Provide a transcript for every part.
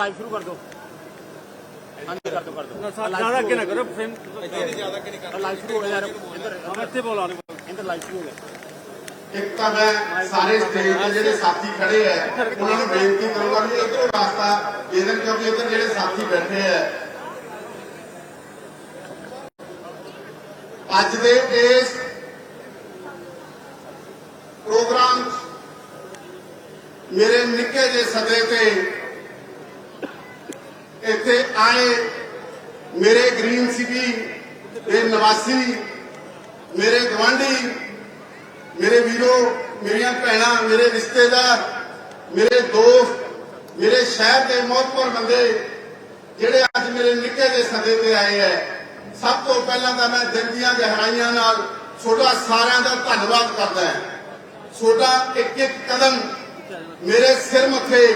Live ਸ਼ੁਰੂ ਕਰ ਦਿਓ। ਹਾਂਜੀ ਕਰ ਦਿਓ ਕਰ ਦਿਓ। ਜ਼ਿਆਦਾ ਅੱਗੇ ਨਾ ਕਰੋ ਫਰੇਮ ਲਾਈਵ ਸ਼ੁਰੂ ਹੋ ਗਿਆ ਯਾਰ। ਇੱਧਰ ਇੱਥੇ ਬੋਲਾ ਇੱਧਰ ਲਾਈਵ ਸ਼ੁਰੂ ਹੋ ਗਿਆ। ਇੱਕ ਤਾਂ ਮੈਂ ਸਾਰੇ ਸਟੇਜ ਤੇ ਜਿਹੜੇ ਸਾਥੀ ਖੜੇ ਐ ਉਹਨਾਂ ਨੂੰ ਬੇਨਤੀ ਕਰੂੰਗਾ ਵੀ ਇਧਰੋਂ ਰਾਸਤਾ ਦੇ ਦੇਣ ਕਿਉਂਕਿ ਇੱਧਰ ਜਿਹੜੇ ਸਾਥੀ ਬੈਠੇ ਐ ਅੱਜ ਦੇ ਇਸ ਪ੍ਰੋਗਰਾਮ ਮੇਰੇ ਨਿੱਕੇ ਜਿਹੇ ਸਦੇ ਤੇ ਇੱਥੇ ਆਏ ਮੇਰੇ ਗ੍ਰੀਨ ਸਿਟੀ ਦੇ ਨਿਵਾਸੀ, ਮੇਰੇ ਗਵਾਂਢੀ ਮੇਰੇ ਵੀਰੋ, ਮੇਰੀਆਂ ਭੈਣਾਂ, ਮੇਰੇ ਰਿਸ਼ਤੇਦਾਰ, ਮੇਰੇ ਦੋਸਤ, ਮੇਰੇ ਸ਼ਹਿਰ ਦੇ ਮਹੱਤਵਪੂਰਨ ਬੰਦੇ ਜਿਹੜੇ ਅੱਜ ਮੇਰੇ ਨਿੱਕੇ ਜਿਹੇ ਸਦੇ ਤੇ ਆਏ ਐ। ਸਭ ਤੋਂ ਪਹਿਲਾਂ ਤਾਂ ਮੈਂ ਦਿਲ ਦੀਆਂ ਗਹਿਰਾਈਆਂ ਨਾਲ ਤੁਹਾਡਾ ਸਾਰਿਆਂ ਦਾ ਧੰਨਵਾਦ ਕਰਦਾ ਹਾਂ ਤੁਹਾਡਾ ਇੱਕ ਇੱਕ ਕਦਮ ਮੇਰੇ ਸਿਰ ਮੱਥੇ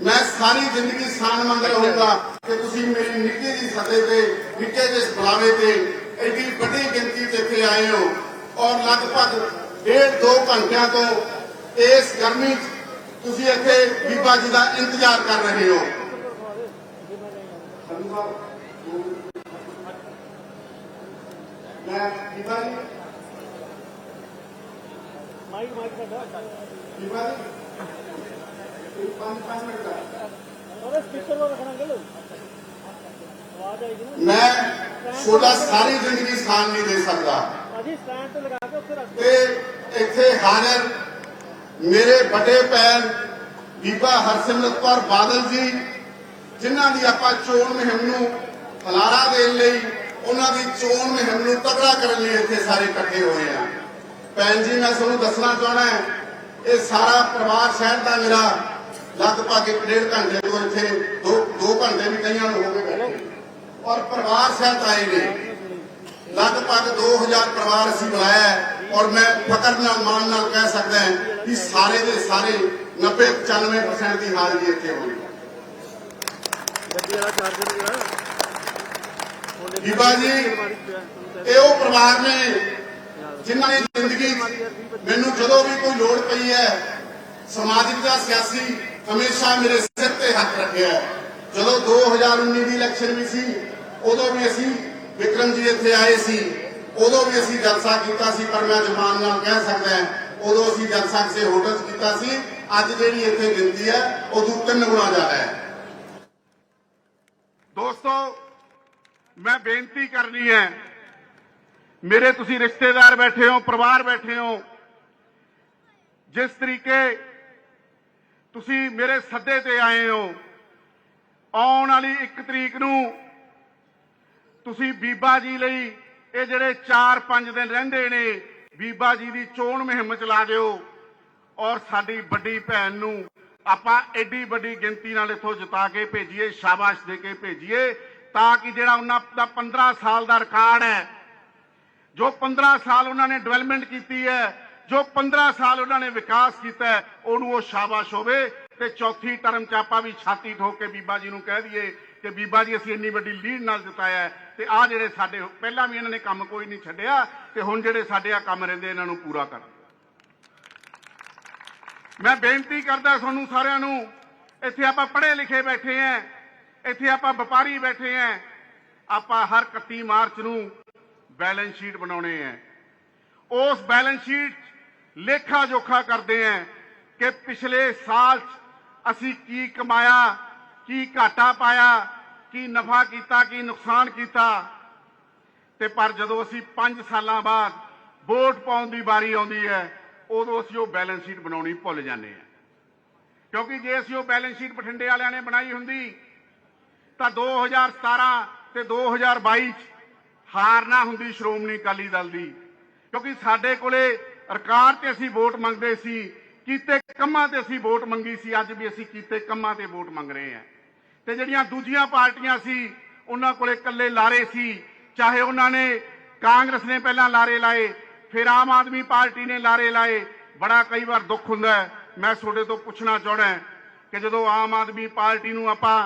ਮੈਂ ਸਾਰੀ ਜ਼ਿੰਦਗੀ ਸਾਨ ਮੰਗ ਰਹੂੰਗਾ ਕਿ ਤੁਸੀਂ ਮੇਰੀ ਨਿੱਕੀ ਦੀ ਸਦੇ ਤੇ, ਨਿੱਕੇ ਜਿਹੇ ਬੁਲਾਵੇ ਤੇ ਐਡੀ ਵੱਡੀ ਗਿਣਤੀ 'ਚ ਇੱਥੇ ਆਏ ਹੋ ਔਰ ਲਗਭਗ ਡੇਢ ਦੋ ਘੰਟਿਆਂ ਤੋਂ ਇਸ ਗਰਮੀ 'ਚ ਤੁਸੀਂ ਇੱਥੇ ਬੀਬਾ ਜੀ ਦਾ ਇੰਤਜ਼ਾਰ ਕਰ ਰਹੇ ਹੋ। ਮੈਂ ਬੀਬਾ ਜੀ ਮਾਈਕ ਮਾਈਕ ਸਾਡਾ ਬੀਬਾ ਜੀ ਮੈਂ ਤੁਹਾਡਾ ਸਾਰੀ ਜ਼ਿੰਦਗੀ ਸਾਨ ਨਹੀਂ ਦੇ ਸਕਦਾ। ਤੇ ਇੱਥੇ ਹਾਜ਼ਰ ਮੇਰੇ ਵੱਡੇ ਭੈਣ ਬੀਬਾ ਹਰਸਿਮਰਤ ਕੌਰ ਬਾਦਲ ਜੀ, ਜਿਨ੍ਹਾਂ ਦੀ ਆਪਾਂ ਚੋਣ ਮੁਹਿੰਮ ਨੂੰ ਹਲਾਰਾ ਦੇਣ ਲਈ ਉਹਨਾਂ ਦੀ ਚੋਣ ਮੁਹਿੰਮ ਨੂੰ ਤਕੜਾ ਕਰਨ ਲਈ ਇੱਥੇ ਸਾਰੇ ਇਕੱਠੇ ਹੋਏ ਆ। ਭੈਣ ਜੀ, ਮੈਂ ਤੁਹਾਨੂੰ ਦੱਸਣਾ ਚਾਹਣਾ ਇਹ ਸਾਰਾ ਪਰਿਵਾਰ ਸ਼ਹਿਰ ਦਾ ਮੇਰਾ ਲਗਭਗ ਇੱਕ ਡੇਢ ਘੰਟੇ ਤੋਂ ਇੱਥੇ ਦੋ ਦੋ ਘੰਟੇ ਵੀ ਕਈਆਂ ਨੂੰ ਹੋ ਗਏ ਬੈਠੇ ਔਰ ਪਰਿਵਾਰ ਸਹਿਤ ਆਏ ਨੇ। ਲਗਭਗ 2000 ਪਰਿਵਾਰ ਅਸੀਂ ਬੁਲਾਇਆ ਔਰ ਮੈਂ ਫਕਰ ਨਾਲ, ਮਾਣ ਨਾਲ ਕਹਿ ਸਕਦਾ ਹਾਂ ਕਿ ਸਾਰੇ ਦੇ ਸਾਰੇ 90 95% ਦੀ ਹਾਜ਼ਰੀ ਇੱਥੇ ਹੋਈ ਗੱਡੀ ਵਾਲਾ ਚਾਰਜਰ ਜਿਹੜਾ ਬੀਬਾ ਜੀ, ਇਹ ਉਹ ਪਰਿਵਾਰ ਨੇ ਜਿਨ੍ਹਾਂ ਦੀ ਜ਼ਿੰਦਗੀ ਮੈਨੂੰ ਜਦੋਂ ਵੀ ਕੋਈ ਲੋੜ ਪਈ ਹੈ, ਸਮਾਜਿਕ ਜਾਂ ਸਿਆਸੀ ਹਮੇਸ਼ਾ ਮੇਰੇ ਸਿਰ ਤੇ ਹੱਥ ਰੱਖਿਆ ਜਦੋਂ 2019 ਦੀ ਇਲੈਕਸ਼ਨ ਵੀ ਸੀ, ਉਦੋਂ ਵੀ ਅਸੀਂ ਵਿਕਰਮ ਜੀ ਇੱਥੇ ਆਏ ਸੀ। ਉਦੋਂ ਵੀ ਅਸੀਂ ਜਲਸਾ ਕੀਤਾ ਸੀ, ਪਰ ਮੈਂ ਜ਼ਮਾਨ ਨਾਲ ਕਹਿ ਸਕਦਾ ਉਦੋਂ ਅਸੀਂ ਜਲਸਾ ਕਿਸੇ ਹੋਟਲ 'ਚ ਕੀਤਾ ਸੀ। ਅੱਜ ਜਿਹੜੀ ਇੱਥੇ ਗਿਣਤੀ ਹੈ, ਉਦੋਂ ਤਿੰਨ ਗੁਣਾ ਜ਼ਿਆਦਾ ਹੈ। ਦੋਸਤੋ, ਮੈਂ ਬੇਨਤੀ ਕਰਨੀ ਹੈ, ਮੇਰੇ ਤੁਸੀਂ ਰਿਸ਼ਤੇਦਾਰ ਬੈਠੇ ਹੋ, ਪਰਿਵਾਰ ਬੈਠੇ ਹੋ, ਜਿਸ ਤਰੀਕੇ ਤੁਸੀਂ ਮੇਰੇ ਸੱਦੇ ਤੇ ਆਏ ਹੋ। ਆਉਣ ਵਾਲੀ 1 ਤਰੀਕ ਨੂੰ ਤੁਸੀਂ ਬੀਬਾ ਜੀ ਲਈ ਇਹ ਜਿਹੜੇ 4-5 ਦਿਨ ਰਹਿੰਦੇ ਨੇ, ਬੀਬਾ ਜੀ ਦੀ ਚੋਣ ਮੁਹਿੰਮ ਚਲਾ ਦਿਓ ਔਰ ਸਾਡੀ ਵੱਡੀ ਭੈਣ ਨੂੰ ਆਪਾਂ ਐਡੀ ਵੱਡੀ ਗਿਣਤੀ ਨਾਲ ਇੱਥੋਂ ਜਿਤਾ ਕੇ ਭੇਜੀਏ, ਸ਼ਾਬਾਸ਼ ਦੇ ਕੇ ਭੇਜੀਏ ਤਾਂ ਕਿ ਜਿਹੜਾ ਉਹਨਾਂ ਦਾ 15 ਸਾਲ ਦਾ ਰਿਕਾਰਡ ਹੈ, ਜੋ 15 ਸਾਲ ਉਹਨਾਂ ਨੇ ਡਿਵੈਲਪਮੈਂਟ ਕੀਤੀ ਹੈ ਜੋ 15 ਸਾਲ ਉਹਨਾਂ ਨੇ ਵਿਕਾਸ ਕੀਤਾ ਉਹਨੂੰ ਉਹ ਸ਼ਾਬਾਸ਼ ਹੋਵੇ ਤੇ ਚੌਥੀ ਟਰਮ ਚ ਆਪਾਂ ਵੀ ਛਾਤੀ ਠੋਕ ਕੇ ਬੀਬਾ ਜੀ ਨੂੰ ਕਹਿ ਦਈਏ ਕਿ ਬੀਬਾ ਜੀ, ਅਸੀਂ ਇੰਨੀ ਵੱਡੀ ਲੀਡ ਨਾਲ ਜਿਤਾਇਆ ਤੇ ਆ ਜਿਹੜੇ ਸਾਡੇ ਪਹਿਲਾਂ ਵੀ ਇਹਨਾਂ ਨੇ ਕੰਮ ਕੋਈ ਨਹੀਂ ਛੱਡਿਆ ਤੇ ਹੁਣ ਜਿਹੜੇ ਸਾਡੇ ਆ ਕੰਮ ਰਹਿੰਦੇ ਇਹਨਾਂ ਨੂੰ ਪੂਰਾ ਕਰ ਮੈਂ ਬੇਨਤੀ ਕਰਦਾ ਤੁਹਾਨੂੰ ਸਾਰਿਆਂ ਨੂੰ, ਇੱਥੇ ਆਪਾਂ ਪੜ੍ਹੇ ਲਿਖੇ ਬੈਠੇ ਆਂ ਇੱਥੇ ਆਪਾਂ ਵਪਾਰੀ ਬੈਠੇ ਆਂ ਆਪਾਂ ਹਰ 31 ਮਾਰਚ ਨੂੰ ਬੈਲੈਂਸ ਸ਼ੀਟ ਬਣਾਉਣੇ ਆ ਉਸ ਬੈਲੈਂਸ ਸ਼ੀਟ ਲੇਖਾ ਜੋਖਾ ਕਰਦੇ ਆਂ ਕਿ ਪਿਛਲੇ ਸਾਲ 'ਚ ਅਸੀਂ ਕੀ ਕਮਾਇਆ, ਕੀ ਘਾਟਾ ਪਾਇਆ, ਕੀ ਨਫਾ ਕੀਤਾ, ਕੀ ਨੁਕਸਾਨ ਕੀਤਾ। ਤੇ ਪਰ ਜਦੋਂ ਅਸੀਂ 5 ਸਾਲਾਂ ਬਾਅਦ ਵੋਟ ਪਾਉਣ ਦੀ ਵਾਰੀ ਆਉਂਦੀ ਹੈ, ਉਦੋਂ ਅਸੀਂ ਉਹ ਬੈਲੈਂਸ ਸ਼ੀਟ ਬਣਾਉਣੀ ਭੁੱਲ ਜਾਂਦੇ ਹਾਂ ਕਿਉਂਕਿ ਜੇ ਅਸੀਂ ਉਹ ਬੈਲੈਂਸ ਸ਼ੀਟ ਬਠਿੰਡੇ ਵਾਲਿਆਂ ਨੇ ਬਣਾਈ ਹੁੰਦੀ, ਤਾਂ 2017 ਤੇ 2022 ਚ ਹਾਰ ਨਾ ਹੁੰਦੀ ਸ਼੍ਰੋਮਣੀ ਅਕਾਲੀ ਦਲ ਦੀ। ਕਿਉਂਕਿ ਸਾਡੇ ਕੋਲੇ ਸਰਕਾਰ ਤੇ ਅਸੀਂ ਵੋਟ ਮੰਗਦੇ ਸੀ, ਕੀਤੇ ਕੰਮਾਂ ਤੇ ਅਸੀਂ ਵੋਟ ਮੰਗੀ ਸੀ, ਅੱਜ ਵੀ ਅਸੀਂ ਕੀਤੇ ਕੰਮਾਂ ਤੇ ਵੋਟ ਮੰਗ ਰਹੇ ਹਾਂ। ਤੇ ਜਿਹੜੀਆਂ ਦੂਜੀਆਂ ਪਾਰਟੀਆਂ ਸੀ, ਉਹਨਾਂ ਕੋਲੇ ਇਕੱਲੇ ਲਾਰੇ ਸੀ, ਚਾਹੇ ਉਹਨਾਂ ਨੇ ਕਾਂਗਰਸ ਨੇ ਪਹਿਲਾਂ ਲਾਰੇ ਲਾਏ, ਫਿਰ ਆਮ ਆਦਮੀ ਪਾਰਟੀ ਨੇ ਲਾਰੇ ਲਾਏ, ਬੜਾ ਕਈ ਵਾਰ ਦੁੱਖ ਹੁੰਦਾ ਮੈਂ ਤੁਹਾਡੇ ਤੋਂ ਪੁੱਛਣਾ ਚਾਹਣਾ ਕਿ ਜਦੋਂ ਆਮ ਆਦਮੀ ਪਾਰਟੀ ਨੂੰ ਆਪਾਂ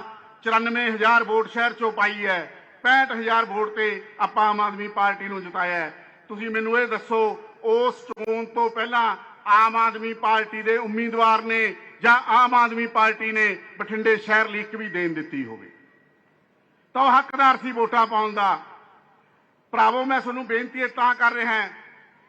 94000 ਵੋਟ ਸ਼ਹਿਰ ਚੋਂ ਪਾਈ ਹੈ 65000 ਵੋਟ ਤੇ ਆਪਾਂ ਆਮ ਆਦਮੀ ਪਾਰਟੀ ਨੂੰ ਜਿਤਾਇਆ ਤੁਸੀਂ ਮੈਨੂੰ ਇਹ ਦੱਸੋ ਉਸ ਚੋਣ ਤੋਂ ਪਹਿਲਾਂ ਆਮ ਆਦਮੀ ਪਾਰਟੀ ਦੇ ਉਮੀਦਵਾਰ ਨੇ ਜਾਂ ਆਮ ਆਦਮੀ ਪਾਰਟੀ ਨੇ ਬਠਿੰਡੇ ਸ਼ਹਿਰ ਲਈ ਇੱਕ ਵੀ ਦੇਣ ਦਿੱਤੀ ਹੋਵੇ। ਤਾਂ ਉਹ ਹੱਕਦਾਰ ਸੀ ਵੋਟਾਂ ਪਾਉਣ ਦਾ। ਭਰਾਵੋ, ਮੈਂ ਤੁਹਾਨੂੰ ਬੇਨਤੀ ਇਹ ਤਾਂ ਕਰ ਰਿਹਾ ਹਾਂ।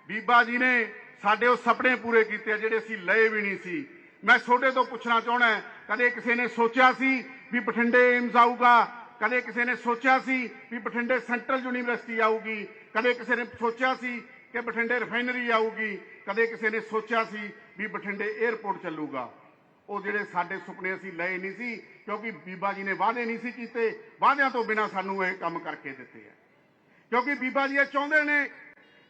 ਬੀਬਾ ਜੀ ਨੇ ਸਾਡੇ ਉਹ ਸੁਪਨੇ ਪੂਰੇ ਕੀਤੇ ਜਿਹੜੇ ਅਸੀਂ ਲਏ ਵੀ ਨਹੀਂ ਸੀ। ਮੈਂ ਤੁਹਾਡੇ ਤੋਂ ਪੁੱਛਣਾ ਚਾਹਣਾ ਕਦੇ ਕਿਸੇ ਨੇ ਸੋਚਿਆ ਸੀ ਵੀ ਬਠਿੰਡੇ ਏਮਸ ਆਊਗਾ? ਕਦੇ ਕਿਸੇ ਨੇ ਸੋਚਿਆ ਸੀ ਵੀ ਬਠਿੰਡੇ ਸੈਂਟਰਲ ਯੂਨੀਵਰਸਿਟੀ ਆਊਗੀ? ਕਦੇ ਕਿਸੇ ਨੇ ਸੋਚਿਆ ਸੀ ਕਿ ਬਠਿੰਡੇ ਰਿਫਾਈਨਰੀ ਆਊਗੀ, ਕਦੇ ਕਿਸੇ ਨੇ ਸੋਚਿਆ ਸੀ ਵੀ ਬਠਿੰਡੇ 에ਅਰਪੋਰਟ ਚੱਲੂਗਾ। ਉਹ ਜਿਹੜੇ ਸਾਡੇ ਸੁਪਨੇ ਅਸੀਂ ਲਏ ਨਹੀਂ ਸੀ, ਕਿਉਂਕਿ ਬੀਬਾ ਜੀ ਨੇ ਵਾਅਦੇ ਨਹੀਂ ਸੀ ਕੀਤੇ, ਵਾਅਦਿਆਂ ਤੋਂ ਬਿਨਾਂ ਸਾਨੂੰ ਇਹ ਕੰਮ ਕਰਕੇ ਦਿੱਤੇ ਆ। ਕਿਉਂਕਿ ਬੀਬਾ ਜੀ ਇਹ ਚਾਹੁੰਦੇ ਨੇ,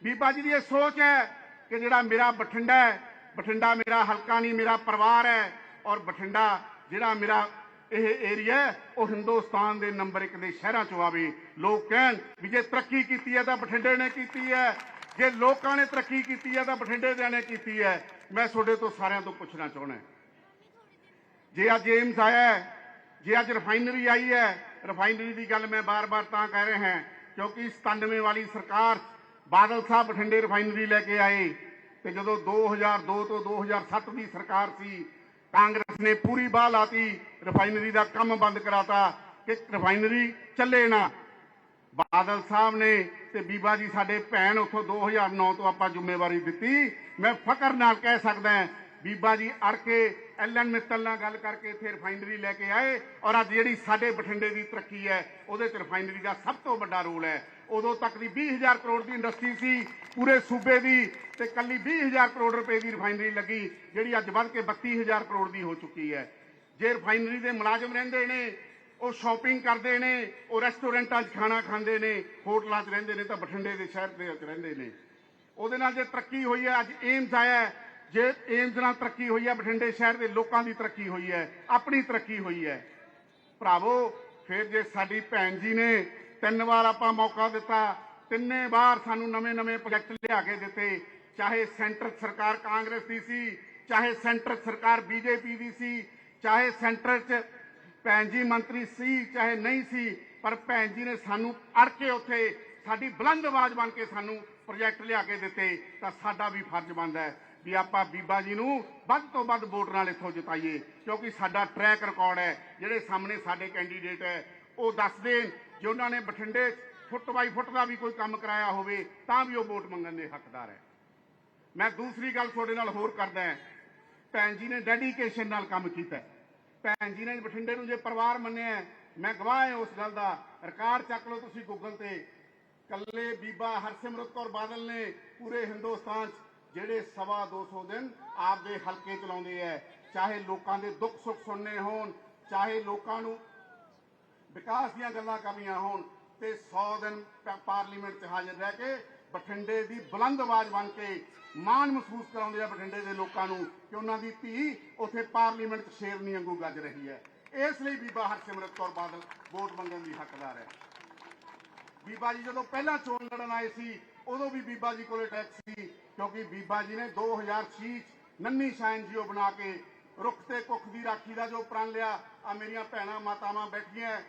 ਬੀਬਾ ਜੀ ਦੀ ਇਹ ਸੋਚ ਹੈ ਕਿ ਜਿਹੜਾ ਮੇਰਾ ਬਠਿੰਡਾ ਹੈ, ਬਠਿੰਡਾ ਮੇਰਾ ਹਲਕਾ ਨਹੀਂ, ਮੇਰਾ ਪਰਿਵਾਰ ਹੈ, ਔਰ ਬਠਿੰਡਾ ਜਿਹੜਾ ਮੇਰਾ ਇਹ ਏਰੀਆ ਉਹ ਹਿੰਦੁਸਤਾਨ ਦੇ ਨੰਬਰ 1 ਦੇ ਸ਼ਹਿਰਾਂ ਚੋਂ ਆਵੇ। ਲੋਕ ਕਹਿਣ ਵੀ ਜੇ ਤਰੱਕੀ ਕੀਤੀ ਹੈ ਤਾਂ ਬਠਿੰਡੇ ਨੇ ਕੀਤੀ ਹੈ ਜੇ ਲੋਕਾਂ ਨੇ ਤਰੱਕੀ ਕੀਤੀ ਹੈ ਤਾਂ ਬਠਿੰਡੇ ਦਿਆਂ ਨੇ ਕੀਤੀ ਹੈ। ਮੈਂ ਤੁਹਾਡੇ ਤੋਂ ਸਾਰਿਆਂ ਤੋਂ ਪੁੱਛਣਾ ਚਾਹੁੰਦਾ ਜੇ ਅੱਜ ਏਮਸ ਆਇਆ ਜੇ ਅੱਜ ਰਿਫਾਈਨਰੀ ਆਈ ਹੈ ਰਿਫਾਈਨਰੀ ਦੀ ਗੱਲ ਮੈਂ ਬਾਰ-ਬਾਰ ਤਾਂ ਕਹਿ ਰਿਹਾ ਹਾਂ, ਕਿਉਂਕਿ 97 ਵਾਲੀ ਸਰਕਾਰ ਬਾਦਲ ਸਾਹਿਬ ਬਠਿੰਡੇ ਰਿਫਾਈਨਰੀ ਲੈ ਕੇ ਆਏ ਤੇ ਜਦੋਂ 2002 ਤੋਂ 2007 ਦੀ ਸਰਕਾਰ ਸੀ, ਕਾਂਗਰਸ ਨੇ ਪੂਰੀ ਬਾਹ ਲਾਤੀ ਰਿਫਾਈਨਰੀ ਦਾ ਕੰਮ ਬੰਦ ਕਰਾਤਾ ਕਿ ਰਿਫਾਈਨਰੀ ਚੱਲੇ ਨਾ। ਬਾਦਲ ਸਾਹਿਬ ਨੇ ਤੇ ਬੀਬਾ ਜੀ ਸਾਡੇ ਭੈਣ ਉੱਥੋਂ 2009 ਤੋਂ ਆਪਾਂ ਜ਼ਿੰਮੇਵਾਰੀ ਦਿੱਤੀ। ਮੈਂ ਫਕਰ ਨਾਲ ਕਹਿ ਸਕਦਾ ਬੀਬਾ ਜੀ ਅੜ ਕੇ ਐਲਐਨ ਮਿੱਤਲ ਨਾਲ ਗੱਲ ਕਰਕੇ ਇੱਥੇ ਰਿਫਾਈਨਰੀ ਲੈ ਕੇ ਆਏ ਔਰ ਅੱਜ ਜਿਹੜੀ ਸਾਡੇ ਬਠਿੰਡੇ ਦੀ ਤਰੱਕੀ ਹੈ, ਉਹਦੇ ਚ ਰਿਫਾਈਨਰੀ ਦਾ ਸਭ ਤੋਂ ਵੱਡਾ ਰੋਲ ਹੈ। ਉਦੋਂ ਤੱਕ ਦੀ 20000 ਕਰੋੜ ਦੀ ਇੰਡਸਟਰੀ ਸੀ, ਪੂਰੇ ਸੂਬੇ ਦੀ ਤੇ ਕੱਲੀ 20000 ਕਰੋੜ ਰੁਪਏ ਦੀ ਰਿਫਾਈਨਰੀ ਲੱਗੀ, ਜਿਹੜੀ ਅੱਜ ਵੱਧ ਕੇ 32000 ਕਰੋੜ ਦੀ ਹੋ ਚੁੱਕੀ ਹੈ। ਜੇ ਰਿਫਾਈਨਰੀ ਦੇ ਮੁਲਾਜ਼ਮ ਰਹਿੰਦੇ ਨੇ ਉਹ ਸ਼ਾਪਿੰਗ ਕਰਦੇ ਨੇ, ਉਹ ਰੈਸਟੋਰੈਂਟਾਂ 'ਚ ਖਾਣਾ ਖਾਂਦੇ ਨੇ, ਹੋਟਲਾਂ 'ਚ ਰਹਿੰਦੇ ਨੇ ਤਾਂ ਬਠਿੰਡੇ ਦੇ ਸ਼ਹਿਰ ਦੇ ਵਿੱਚ ਰਹਿੰਦੇ ਨੇ। ਉਹਦੇ ਨਾਲ ਜੇ ਤਰੱਕੀ ਹੋਈ ਹੈ, ਅੱਜ ਏਮਸ ਆਇਆ ਜੇ ਏਮਸ ਨਾਲ ਤਰੱਕੀ ਹੋਈ ਹੈ, ਬਠਿੰਡੇ ਸ਼ਹਿਰ ਦੇ ਲੋਕਾਂ ਦੀ ਤਰੱਕੀ ਹੋਈ ਹੈ, ਆਪਣੀ ਤਰੱਕੀ ਹੋਈ ਹੈ। ਭਰਾਵੋ, ਫਿਰ ਜੇ ਸਾਡੀ ਭੈਣ ਜੀ ਨੇ ਤਿੰਨ ਵਾਰ ਆਪਾਂ ਮੌਕਾ ਦਿੱਤਾ, ਤਿੰਨੇ ਵਾਰ ਸਾਨੂੰ ਨਵੇਂ-ਨਵੇਂ ਪ੍ਰੋਜੈਕਟ ਲਿਆ ਕੇ ਦਿੱਤੇ, ਚਾਹੇ ਸੈਂਟਰ ਸਰਕਾਰ ਕਾਂਗਰਸ ਦੀ ਸੀ, ਚਾਹੇ ਸੈਂਟਰ ਸਰਕਾਰ ਬੀਜੇਪੀ ਦੀ ਸੀ, ਚਾਹੇ ਸੈਂਟਰ 'ਚ ਭੈਣ ਜੀ, ਮੰਤਰੀ ਸੀ, ਚਾਹੇ ਨਹੀਂ ਸੀ, ਪਰ ਭੈਣ ਜੀ ਨੇ ਸਾਨੂੰ ਅੜ ਕੇ ਉੱਥੇ ਸਾਡੀ ਬੁਲੰਦ ਆਵਾਜ਼ ਬਣ ਕੇ ਸਾਨੂੰ ਪ੍ਰੋਜੈਕਟ ਲਿਆ ਕੇ ਦਿੱਤੇ, ਤਾਂ ਸਾਡਾ ਵੀ ਫਰਜ਼ ਬਣਦਾ ਹੈ ਵੀ ਆਪਾਂ ਬੀਬਾ ਜੀ ਨੂੰ ਵੱਧ ਤੋਂ ਵੱਧ ਵੋਟ ਨਾਲ ਇੱਥੋਂ ਜਿਤਾਈਏ, ਕਿਉਂਕਿ ਸਾਡਾ ਟਰੈਕ ਰਿਕਾਰਡ ਹੈ, ਜਿਹੜੇ ਸਾਹਮਣੇ ਸਾਡੇ ਕੈਂਡੀਡੇਟ ਹੈ, ਉਹ ਦੱਸ ਦੇਣ, ਜੇ ਉਹਨਾਂ ਨੇ ਬਠਿੰਡੇ ਫੁੱਟ ਬਾਈ ਫੁੱਟ ਦਾ ਵੀ ਕੋਈ ਕੰਮ ਕਰਾਇਆ ਹੋਵੇ, ਤਾਂ ਵੀ ਉਹ ਵੋਟ ਮੰਗਣ ਦੇ ਹੱਕਦਾਰ ਹੈ। ਮੈਂ ਦੂਸਰੀ ਗੱਲ ਤੁਹਾਡੇ ਨਾਲ ਹੋਰ ਕਰਦਾ ਭੈਣ ਜੀ ਨੇ ਡੈਡੀਕੇਸ਼ਨ ਨਾਲ ਕੰਮ ਕੀਤਾ ਭੈਣ ਜੀ ਨੇ ਬਠਿੰਡੇ ਨੂੰ ਜੇ ਪਰਿਵਾਰ ਮੰਨਿਆ ਮੈਂ ਗਵਾਹ ਹਾਂ ਉਸ ਗੱਲ ਦਾ। ਰਿਕਾਰਡ ਚੱਕ ਲਓ ਤੁਸੀਂ ਗੂਗਲ ਤੇ। ਕੱਲੇ ਬੀਬਾ ਹਰਸਿਮਰਤ ਕੌਰ ਬਾਦਲ ਨੇ ਪੂਰੇ ਹਿੰਦੁਸਤਾਨ 'ਚ ਜਿਹੜੇ ਸਵਾ 200 ਦਿਨ ਆਪਦੇ ਹਲਕੇ ਚਲਾਉਂਦੇ ਐ ਚਾਹੇ ਲੋਕਾਂ ਦੇ ਦੁੱਖ ਸੁੱਖ ਸੁਣਨੇ ਹੋਣ, ਚਾਹੇ ਲੋਕਾਂ ਨੂੰ ਵਿਕਾਸ ਦੀਆਂ ਗੱਲਾਂ ਕਰਨੀਆਂ ਹੋਣ, ਤੇ 100 ਦਿਨ ਪਾਰਲੀਮੈਂਟ 'ਚ ਹਾਜ਼ਰ ਰਹਿ ਕੇ ਬਠਿੰਡੇ ਦੀ ਬੁਲੰਦ ਆਵਾਜ਼ ਬਣ ਕੇ ਮਾਣ ਮਹਿਸੂਸ ਕਰਾਉਂਦੇ ਆ ਬਠਿੰਡੇ ਦੇ ਲੋਕਾਂ ਨੂੰ ਕਿ ਉਹਨਾਂ ਦੀ ਧੀ ਉੱਥੇ ਪਾਰਲੀਮੈਂਟ 'ਚ ਸ਼ੇਰਨੀ ਵਾਂਗੂ ਗੱਜ ਰਹੀ ਹੈ। ਇਸ ਲਈ ਬੀਬਾ ਹਰਸਿਮਰਤ ਕੌਰ ਬਾਦਲ ਵੋਟ ਮੰਗਣ ਦੀ ਹੱਕਦਾਰ ਹੈ। ਬੀਬਾ ਜੀ ਜਦੋਂ ਪਹਿਲਾਂ ਚੋਣ ਲੜਨ ਆਏ ਸੀ, ਉਦੋਂ ਵੀ ਬੀਬਾ ਜੀ ਕੋਲੇ ਟੈਕਸ ਸੀ, ਕਿਉਂਕਿ ਬੀਬਾ ਜੀ ਨੇ 2006 ਚ ਨੰਨੀ ਸ਼ਾਇਨ ਜੀਓ ਬਣਾ ਕੇ ਰੁੱਖ ਤੇ ਕੁੱਖ ਦੀ ਰਾਖੀ ਦਾ ਜੋ ਪ੍ਰਣ ਲਿਆ ਆ ਮੇਰੀਆਂ ਭੈਣਾਂ ਮਾਤਾਵਾਂ ਬੈਠੀਆਂ।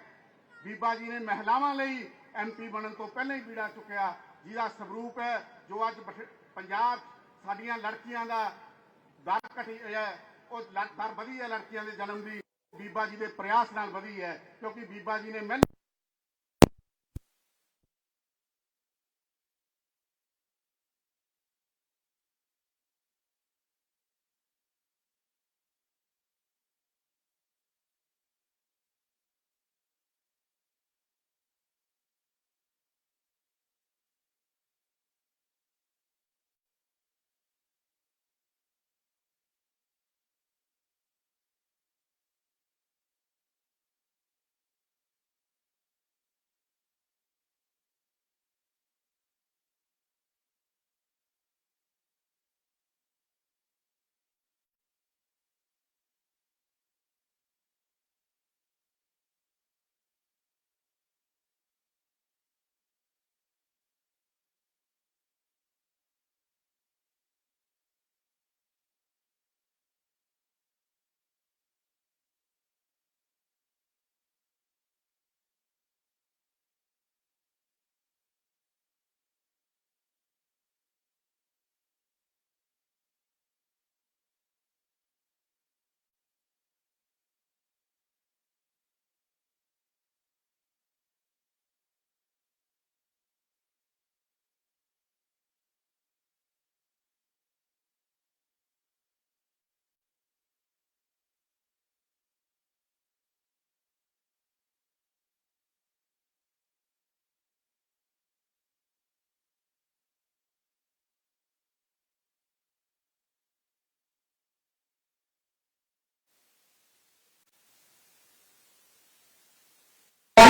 ਬੀਬਾ ਜੀ ਨੇ ਮਹਿਲਾਵਾਂ ਲਈ ਐਮਪੀ ਬਣਨ ਤੋਂ ਪਹਿਲਾਂ ਹੀ ਬੀੜਾ ਚੁੱਕਿਆ। ਜਿਹਦਾ ਸਰੂਪ ਹੈ, ਜੋ ਅੱਜ ਪੰਜਾਬ 'ਚ ਸਾਡੀਆਂ ਲੜਕੀਆਂ ਦਾ ਦਰ ਘਟੀ ਹੈ, ਉਹ ਦਰ ਵਧੀ ਹੈ ਲੜਕੀਆਂ ਦੇ ਜਨਮ ਦੀ। ਬੀਬਾ ਜੀ ਦੇ ਪ੍ਰਯਾਸ ਨਾਲ ਵਧੀ ਹੈ, ਕਿਉਂਕਿ ਬੀਬਾ ਜੀ ਨੇ ਮਿਹਨਤ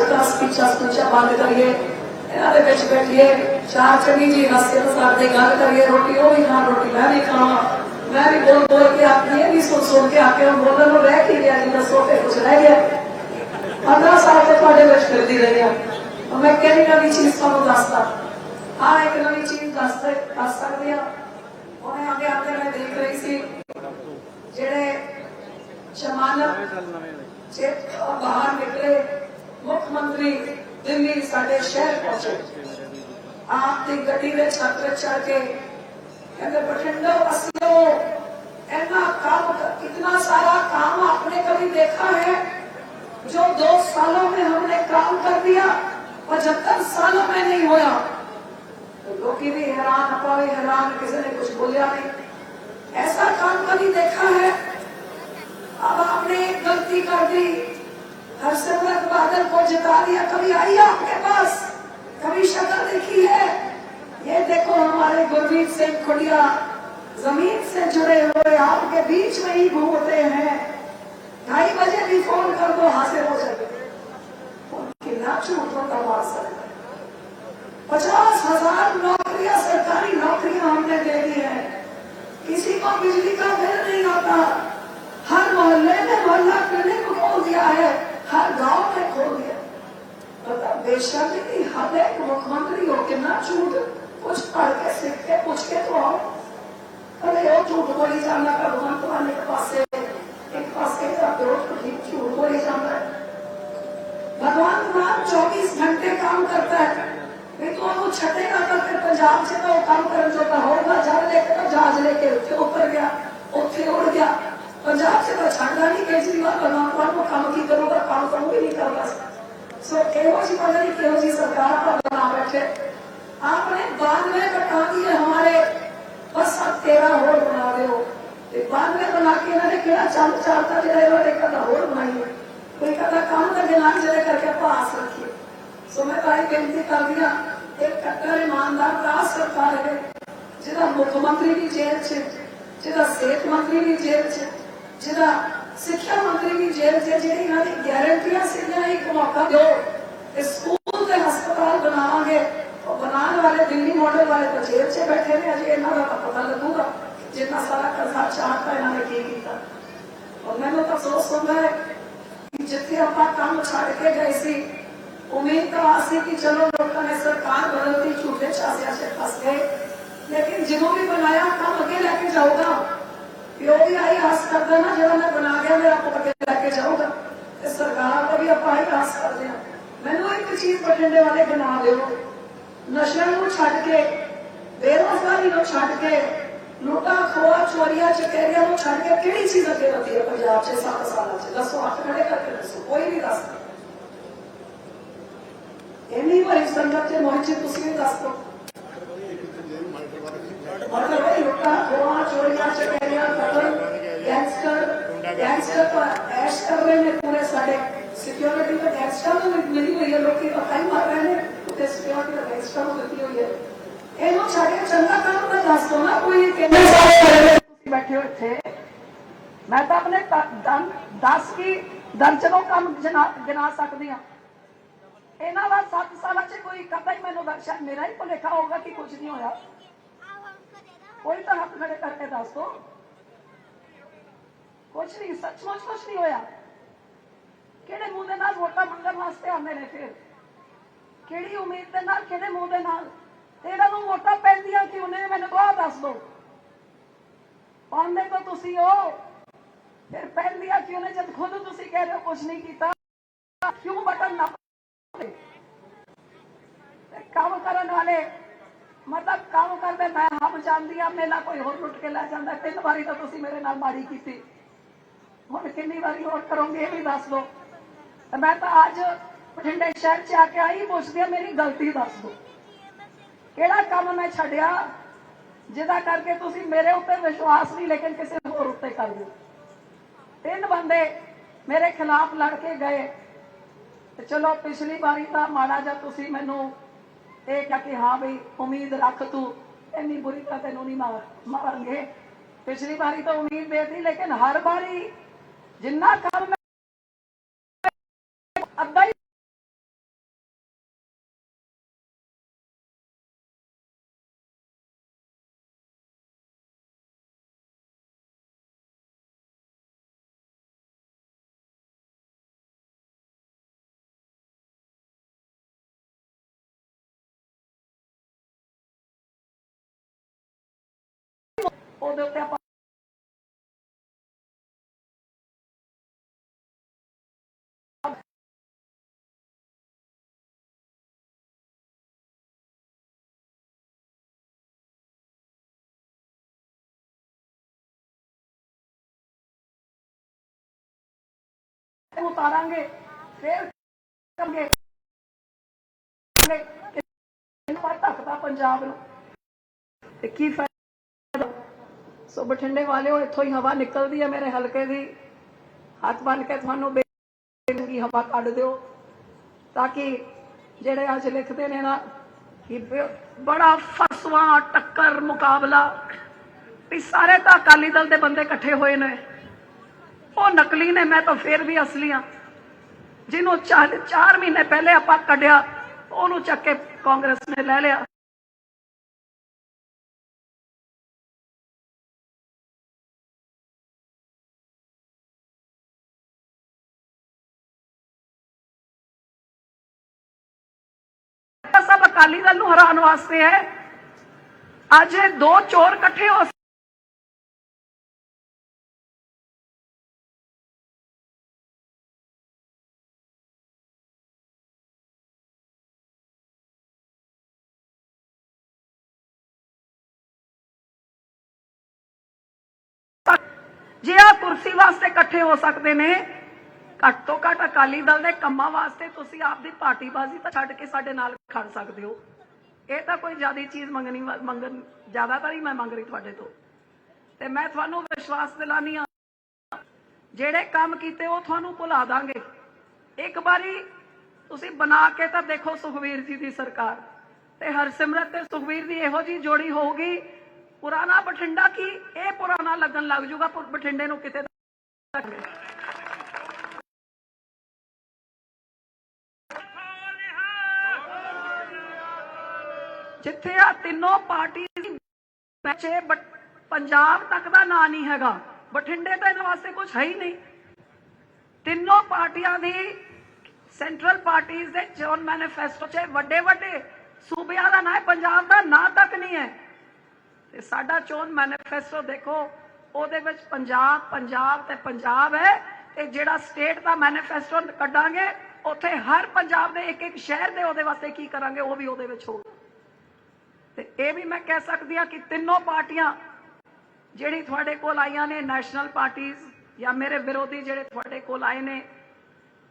5 10 ਪਿੱਛਾ ਪਿੱਛਾ ਬੰਦ ਕਰੀਏ ਇਹਨਾਂ ਦੇ ਵਿੱਚ ਬੈਠੀਏ ਚਾਰ ਚੰਗੀ ਜੀ ਰਸਤੇ ਤੋਂ ਸਾਡੇ ਗੱਲ ਕਰੀਏ ਰੋਟੀ ਉਹ ਵੀ ਖਾਣ ਰੋਟੀ ਮੈਂ ਵੀ ਖਾਵਾਂ ਮੈਂ ਵੀ ਬੋਲ ਬੋਲ ਕੇ ਆਪਣੀ ਇਹ ਵੀ ਸੁਣ ਸੁਣ ਕੇ ਆਕੇ ਉਹ ਬੋਲਣ ਨੂੰ ਰਹਿ ਕੇ ਗਿਆ ਜਿੰਨਾ ਸੋਫੇ ਕੁਝ ਰਹਿ ਗਿਆ 15 ਸਾਲ ਤੋਂ ਤੁਹਾਡੇ ਵਿੱਚ ਫਿਰਦੀ ਰਹੀ ਆ ਮੈਂ ਕਿਹੜੀ ਨਵੀਂ ਚੀਜ਼ ਤੁਹਾਨੂੰ ਦੱਸਦਾ ਆ ਇੱਕ ਨਵੀਂ ਚੀਜ਼ ਦੱਸ ਦੱਸ ਸਕਦੇ ਆ ਉਹਨੇ ਆਗੇ ਆਉਂਦੇ ਮੈਂ ਦੇਖ ਰਹੀ ਸੀ ਜਿਹੜੇ ਸ਼ਮਾਨਤ ਜੇ ਬਾਹਰ ਨਿਕਲੇ ਮੁੱਖ ਮੰਤਰੀ ਦਿੱਲੀ ਸਾਡੇ ਸ਼ਹਿਰ ਪਹੁੰਚੇ ਆਪ ਦੀ ਗੱਡੀ ਦੇ ਛੱਤ ਤੇ ਚੜ ਕੇ ਕਹਿੰਦੇ ਬਠਿੰਡਾ ਵਸਿਓ ਇੰਨਾ ਕੰਮ इतना सारा काम आपने कभी देखा है जो दो सालों में हमने काम कर दिया पचहत्तर सालों में नहीं होया तो लोग भी हैरान अपा भी हैरान किसी ने कुछ बोलिया नहीं ऐसा काम कभी देखा है अब आपने एक गलती कर दी हर्षवर्धन बादल को जिता दिया, कभी आई आपके पास? कभी शक्ल देखी है? ये देखो हमारे गुरमीत सिंह खुड़िया, ज़मीन से जुड़े हुए आपके बीच में ही घूमते हैं। ढाई बजे भी फ़ोन कर दो हासिल हो जाए कितना झूठ होता मार सकता पचास हज़ार नौकरियाँ, सरकारी नौकरियाँ हमने दे दी है। किसी को बिजली का बिल नहीं आता। हर मोहल्ले में मोहल्ला क्लिनिक खोल दिया है। हर गाँव में खो गया। पता बेशा के लिए हम एक मुख्यमंत्री हो के ना झूठ कुछ पढ़ के, सीख के, पूछ के तो आओ। अरे वो झूठ बोली जाना का भगवान तुम्हारे के पास से एक पास के तो झूठ बोली जाना है। भगवान राम चौबीस घंटे काम करता है। विद्वानों तो छठे का तो करके पंजाब से तो काम करने जाता होगा, जल लेकर जहाज़ लेके ऊपर गया, उठे, उड़ गया। ਉੱਥੇ ਉੱਤਰ ਗਿਆ ਉੱਥੇ ਉੜ ਗਿਆ ਪੰਜਾਬ 'ਚ ਤਾਂ ਛੱਡਦਾ ਨਹੀਂ ਕੇਜਰੀਵਾਲ ਭਗਵਾਨ ਨੂੰ ਕੰਮ ਕੀ ਕਰੂਗਾ ਕੰਮ ਤਾਂ ਉਹ ਵੀ ਨਹੀਂ ਕਰਦਾ ਸੋ ਇਹੋ ਜਿਹੀ ਪਤਾ ਨਹੀਂ ਕਿਹੋ ਜਿਹੀ ਸਰਕਾਰ ਆਪਾਂ ਬਣਾ ਬੈਠੇ आपने बाद में बता दिए हमारे बस अब तेरह होर बना दो ਤੇ ਬਾਅਦ ਵਿੱਚ ਬਣਾ ਕੇ ਇਹਨਾਂ ਨੇ ਕਿਹੜਾ ਚੰਦ ਚਾਲਤਾ ਜਿਹੜਾ ਇਹਨਾਂ ਨੇ ਕਦਾ ਹੋਰ ਬਣਾਈ ਹੈ। ਕੋਈ ਕਦਾ ਕੰਮ ਦਾ ਗਿਲਾਨ ਜਿਹੜੇ ਕਰਕੇ ਪਾਸ ਰੱਖੀਏ ਸੋ ਮੈਂ ਤਾਂ ਇਹ ਬੇਨਤੀ ਕਰਦੀ ਹਾਂ ਇੱਕ ਕੱਟਰ ਇਮਾਨਦਾਰ ਰਾਜ ਸਰਕਾਰ ਹੈ ਜਿਹਦਾ ਮੁੱਖ ਮੰਤਰੀ ਵੀ ਜੇਲ੍ਹ 'ਚ ਜਿਹਦਾ ਸਿਹਤ ਮੰਤਰੀ ਵੀ ਜੇਲ੍ਹ 'ਚ ਜਿਹਦਾ ਸਿੱਖਿਆ ਮੰਤਰੀ ਵੀ ਜੇਲ੍ਹ 'ਚ ਜਿਹੜੀ ਇਹਨਾਂ ਦੀ ਗਾਰੰਟੀਆਂ ਸੀਗੀਆਂ ਇੱਕ ਮੌਕਾ ਦਿਓ ਤੇ ਸਕੂਲ ਤੇ ਹਸਪਤਾਲ ਬਣਾਵਾਂਗੇ ਉਹ ਬਣਾਉਣ ਵਾਲੇ ਦਿੱਲੀ ਮਾਡਲ ਵਾਲੇ ਤਾਂ ਜੇਲ੍ਹ 'ਚ ਬੈਠੇ ਨੇ ਅਜੇ ਇਹਨਾਂ ਦਾ ਤਾਂ ਪਤਾ ਲੱਗੂਗਾ ਜਿੰਨਾ ਸਾਰਾ ਕਰਜ਼ਾ ਚਾਹਤਾ ਇਹਨਾਂ ਨੇ ਕੀ ਕੀਤਾ ਔਰ ਮੈਨੂੰ ਤਾਂ ਅਫਸੋਸ ਹੁੰਦਾ ਹੈ ਕਿ ਜਿੱਥੇ ਆਪਾਂ ਕੰਮ ਛੱਡ ਕੇ ਗਏ ਸੀ ਉਮੀਦ ਤਾਂ ਆਸੀ ਕਿ ਚਲੋ ਲੋਕਾਂ ਨੇ ਸਰਕਾਰ ਬਦਲਤੀ ਝੂਠੇ ਚਾਸਿਆਂ 'ਚ ਫਸ ਗਏ ਲੇਕਿਨ ਜਿਹਨੂੰ ਵੀ ਬਣਾਇਆ ਕੰਮ ਅੱਗੇ ਲੈ ਕੇ ਜਾਊਗਾ ਪਿਓ ਵੀ ਆਈ ਆਸ ਕਰਦਾ ਨਾ ਜਿਹੜਾ ਮੈਂ ਬਣਾ ਗਿਆ ਮੇਰਾ ਪੁੱਤ ਅੱਗੇ ਲੈ ਕੇ ਜਾਊਗਾ ਤੇ ਸਰਕਾਰ ਤੋਂ ਵੀ ਆਪਾਂ ਹੀ ਆਸ ਕਰਦੇ ਹਾਂ ਮੈਨੂੰ ਇੱਕ ਚੀਜ਼ ਬਠਿੰਡੇ ਵਾਲੇ ਬਣਾ ਦਿਓ ਨਸ਼ਿਆਂ ਨੂੰ ਛੱਡ ਕੇ ਬੇਰੋਜ਼ਗਾਰੀ ਨੂੰ ਛੱਡ ਕੇ ਲੁੱਟਾਂ ਖੋਆ ਚੋਰੀਆਂ ਚਕੇਰੀਆਂ ਨੂੰ ਛੱਡ ਕੇ ਕਿਹੜੀ ਚੀਜ਼ ਅੱਗੇ ਵਧੀ ਹੈ ਪੰਜਾਬ 'ਚ 7 ਸਾਲਾਂ 'ਚ ਦੱਸੋ ਹੱਥ ਖੜੇ ਕਰਕੇ ਦੱਸੋ ਕੋਈ ਨਹੀਂ ਦੱਸਦਾ ਇੰਨੀ ਵਾਰੀ ਸੰਗਤ 'ਚ ਮੋਹਿਤ ਤੁਸੀਂ ਵੀ ਦੱਸ ਦਿਓ ਮਤਲਬ ਇਹ ਲੁੱਟਾਂ ਖੋਆ ਚੋਰੀਆਂ ਚਕੇਰੀਆਂ ਕਤਲ ਗੈਂਗਸਟਰ ਗੈਂਗਸਟਰ ਪਰ ਐਸ਼ ਕਰ ਰਹੇ ਨੇ ਪੂਰੇ ਸਾਡੇ ਸਿਕਿਉਰਿਟੀ ਦਾ ਗੈਂਗਸਟਰ ਨੂੰ ਮਿਲੀ ਹੋਈ ਹੈ ਲੋਕੀ ਤਾਂ ਕਈ ਮਾਰ ਰਹੇ ਨੇ ਤੇ ਸਿਕਿਉਰਿਟੀ ਦਾ ਗੈਂਗਸਟਰ ਨੂੰ ਦਿੱਤੀ ਹੋਈ ਹੈ ਇਹਨੂੰ ਛੱਡ ਕੇ ਚੰਗਾ ਕੰਮ ਤਾਂ ਦੱਸ ਦੋ ਨਾ ਕੋਈ ਕਿੰਨੇ ਸਾਰੇ ਕਰੇ ਤੁਸੀਂ ਬੈਠੇ ਹੋ ਇੱਥੇ ਮੈਂ ਤਾਂ ਆਪਣੇ 10 ਕੀ ਦਰਜਨੋਂ ਕੰਮ ਗਿਣਾ ਸਕਦੀ ਹਾਂ ਇਹਨਾਂ ਦਾ 7 ਸਾਲਾਂ 'ਚ ਕੋਈ ਕਦਾ ਹੀ ਮੈਨੂੰ ਦਰਸ਼ਾ ਮੇਰਾ ਹੀ ਭੁਲੇਖਾ ਹੋਊਗਾ ਕਿ ਕੁਝ ਨਹੀਂ ਹੋਇਆ ਕੋਈ ਤਾਂ ਹੱਥ ਖੜੇ ਕਰਕੇ ਦੱਸ ਦੋ। ਕੁਝ ਨਹੀਂ, ਸੱਚਮੁੱਚ ਕੁਝ ਨਹੀਂ ਹੋਇਆ। ਕਿਹੜੇ ਮੂੰਹ ਦੇ ਨਾਲ ਵੋਟਾਂ ਮੰਗਣ ਵਾਸਤੇ ਆਉਂਦੇ ਨੇ ਫਿਰ? ਕਿਹੜੀ ਉਮੀਦ ਦੇ ਨਾਲ, ਕਿਹੜੇ ਮੂੰਹ ਦੇ ਨਾਲ? ਤੇ ਨੂੰ ਵੋਟਾਂ ਪੈਂਦੀਆਂ ਕਿਉਂ ਨੇ? ਮੈਨੂੰ ਤਾਂ ਦੱਸ ਦੋ। ਪਾਉਂਦੇ ਤਾਂ ਤੁਸੀਂ ਹੋ। ਫਿਰ ਪੈਂਦੀਆਂ ਕਿ ਉਹਨੇ ਜਦ ਖੁਦ ਤੁਸੀਂ ਕਹਿ ਰਹੇ ਹੋ ਕੁਝ ਨਹੀਂ ਕੀਤਾ। ਕਿਉਂ ਬਟਨ ਨਾ ਕੰਮ ਕਰਨ ਵਾਲੇ ਮਤਲਬ ਕੰਮ ਕਰਦੇ, ਮੈਂ ਹਮ ਜਾਂਦੀ ਆ ਮੇਲਾ ਕੋਈ ਹੋਰ ਲੁੱਟ ਕੇ ਲੈ ਜਾਂਦਾ। ਤਿੰਨ ਵਾਰੀ ਤਾਂ ਤੁਸੀਂ ਮੇਰੇ ਨਾਲ ਮਾੜੀ ਕੀਤੀ। ਹੁਣ ਕਿੰਨੀ ਵਾਰੀ ਹੋਰ ਕਰੋਗੇ, ਇਹ ਵੀ ਦੱਸ ਦਿਓ ਮੈਂ ਤਾਂ ਅੱਜ ਬਠਿੰਡੇ ਸ਼ਹਿਰ ਚ ਆ ਕੇ ਆਈ, ਪੁੱਛਦੀ ਆ ਮੇਰੀ ਗਲਤੀ ਦੱਸ ਦਿਓ ਕਿਹੜਾ ਕੰਮ ਮੈਂ ਛੱਡਿਆ, ਜਿਹਦਾ ਕਰਕੇ ਤੁਸੀਂ ਮੇਰੇ ਉੱਤੇ ਵਿਸ਼ਵਾਸ ਨਹੀਂ, ਲੇਕਿਨ ਕਿਸੇ ਹੋਰ ਉੱਤੇ ਕਰਦੇ ਹੋ ਤਿੰਨ ਬੰਦੇ ਮੇਰੇ ਖਿਲਾਫ ਲੜ ਕੇ ਗਏ। ਤੇ ਚਲੋ, ਪਿਛਲੀ ਵਾਰੀ ਤਾਂ ਮਾੜਾ ਜਿਹਾ ਤੁਸੀਂ ਮੈਨੂੰ ਇਹ ਕਿਹਾ ਕਿ, ਹਾਂ ਬਈ, ਉਮੀਦ ਰੱਖ ਤੂੰ। ਇੰਨੀ ਬੁਰੀ ਤਾਂ ਤੈਨੂੰ ਨਹੀਂ ਮਾਰ ਮਾਰਾਂਗੇ ਪਿਛਲੀ ਵਾਰੀ ਤਾਂ ਉਮੀਦ ਬੇਤੀ ਲੇਕਿਨ ਹਰ ਵਾਰੀ ਜਿੰਨਾ ਕੰਮ ਉਹਦੇ ਉੱਤੇ ਆਪਾਂ ਉਤਾਰਾਂਗੇ ਫਿਰ ਕਰਾਂਗੇ। ਇਹਨੂੰ ਬਾਤ ਤੱਕਦਾ ਪੰਜਾਬ ਨੂੰ। ਤੇ ਕੀ ਫਾਇਦਾ? ਸੋ ਬਠਿੰਡੇ ਵਾਲਿਓ, ਇੱਥੋਂ ਹੀ ਹਵਾ ਨਿਕਲਦੀ ਹੈ ਮੇਰੇ ਹਲਕੇ ਦੀ। ਹੱਥ ਬੰਨ ਕੇ ਤੁਹਾਨੂੰ ਬੇਨਗੀ ਹਵਾ ਕੱਢ ਦਿਓ, ਤਾਂ ਕਿ ਜਿਹੜੇ ਅੱਜ ਲਿਖਦੇ ਨੇ ਨਾ ਕਿ ਬੜਾ ਫਸਵਾ, ਟੱਕਰ ਮੁਕਾਬਲਾ, ਵੀ ਸਾਰੇ ਤਾਂ ਅਕਾਲੀ ਦਲ ਦੇ ਬੰਦੇ ਇਕੱਠੇ ਹੋਏ ਨੇ। ਉਹ ਨਕਲੀ ਨੇ, ਮੈਂ ਤਾਂ ਫੇਰ ਵੀ ਅਸਲੀ ਹਾਂ ਜਿਹਨੂੰ 4 ਮਹੀਨੇ ਪਹਿਲੇ ਆਪਾਂ ਕੱਢਿਆ, ਉਹਨੂੰ ਚੱਕ ਕੇ ਕਾਂਗਰਸ ਨੇ ਲੈ ਲਿਆ। ਅਕਾਲੀ ਦਲ ਨੂੰ ਹਰਾਉਣ ਵਾਸਤੇ ਹੈ। ਅੱਜ ਇਹ ਦੋ ਚੋਰ ਇਕੱਠੇ ਹੋ ਜੇ ਆ ਕੁਰਸੀ ਵਾਸਤੇ ਇਕੱਠੇ ਹੋ ਸਕਦੇ ਨੇ ਘੱਟ ਤੋਂ ਘੱਟ ਅਕਾਲੀ ਦਲ ਦੇ ਕੰਮਾਂ ਵਾਸਤੇ ਤੁਸੀਂ ਆਪਦੀ ਪਾਰਟੀਬਾਜ਼ੀ ਤਾਂ ਛੱਡ ਕੇ ਸਾਡੇ ਨਾਲ ਖੜ ਸਕਦੇ ਹੋ। ਇਹ ਤਾਂ ਕੋਈ ਜ਼ਿਆਦੀ ਚੀਜ਼ ਮੰਗਣੀ ਮੰਗਣ ਜ਼ਿਆਦਾ ਤਾਂ ਮੈਂ ਮੰਗ ਰਹੀ ਤੁਹਾਡੇ ਤੋਂ। ਤੇ ਮੈਂ ਤੁਹਾਨੂੰ ਵਿਸ਼ਵਾਸ ਦਿਲਾਨੀ ਆ, ਜਿਹੜੇ ਕੰਮ ਕੀਤੇ ਉਹ ਤੁਹਾਨੂੰ ਭੁਲਾ ਦਾਂਗੇ। ਇੱਕ ਵਾਰੀ ਤੁਸੀਂ ਬਣਾ ਕੇ ਤਾਂ ਦੇਖੋ ਸੁਖਵੀਰ ਜੀ ਦੀ ਸਰਕਾਰ। ਤੇ ਹਰਸਿਮਰਤ ਤੇ ਸੁਖਵੀਰ ਦੀ ਇਹੋ ਜੀ ਜੋੜੀ ਹੋਊਗੀ, ਪੁਰਾਣਾ ਬਠਿੰਡਾ ਕੀ? ਇਹ ਪੁਰਾਣਾ ਲੱਗਣ ਲੱਗ ਜਾਊਗਾ ਬਠਿੰਡੇ ਨੂੰ ਕਿਤੇ ਜਿੱਥੇ ਆ ਤਿੰਨੋਂ ਪਾਰਟੀ ਬੱਚੇ ਪੰਜਾਬ ਤੱਕ ਦਾ ਨਾਂ ਨਹੀਂ ਹੈਗਾ। ਬਠਿੰਡੇ ਤਾਂ ਇਹਨਾਂ ਵਾਸਤੇ ਕੁਝ ਹੈ ਹੀ ਨਹੀਂ। ਤਿੰਨੋਂ ਪਾਰਟੀਆਂ ਦੀ ਸੈਂਟਰਲ ਪਾਰਟੀਆਂ ਦੇ ਚੋਣ ਮੈਨੀਫੈਸਟੋ 'ਚ ਵੱਡੇ ਵੱਡੇ ਸੂਬਿਆਂ ਦਾ ਨਾਂ ਹੈ, ਪੰਜਾਬ ਦਾ ਨਾਂ ਤੱਕ ਨਹੀਂ ਹੈ। ਤੇ ਸਾਡਾ ਚੋਣ ਮੈਨੀਫੈਸਟੋ ਦੇਖੋ, ਉਹਦੇ ਵਿੱਚ ਪੰਜਾਬ ਪੰਜਾਬ ਤੇ ਪੰਜਾਬ ਹੈ। ਤੇ ਜਿਹੜਾ ਸਟੇਟ ਦਾ ਮੈਨੀਫੈਸਟੋ ਕੱਢਾਂਗੇ, ਉੱਥੇ ਹਰ ਪੰਜਾਬ ਦੇ ਇੱਕ ਇੱਕ ਸ਼ਹਿਰ ਦੇ ਉਹਦੇ ਵਾਸਤੇ ਕੀ ਕਰਾਂਗੇ, ਉਹ ਵੀ ਉਹਦੇ ਵਿੱਚ ਹੋਊਗਾ ਤੇ ਇਹ ਵੀ ਮੈਂ ਕਹਿ ਸਕਦੀ ਆ ਕਿ ਤਿੰਨੋਂ ਪਾਰਟੀਆਂ ਜਿਹੜੀ ਤੁਹਾਡੇ ਕੋਲ ਆਈਆਂ ਨੇ ਨੈਸ਼ਨਲ ਪਾਰਟੀਆਂ ਜਾਂ ਮੇਰੇ ਵਿਰੋਧੀ ਜਿਹੜੇ ਤੁਹਾਡੇ ਕੋਲ ਆਏ ਨੇ,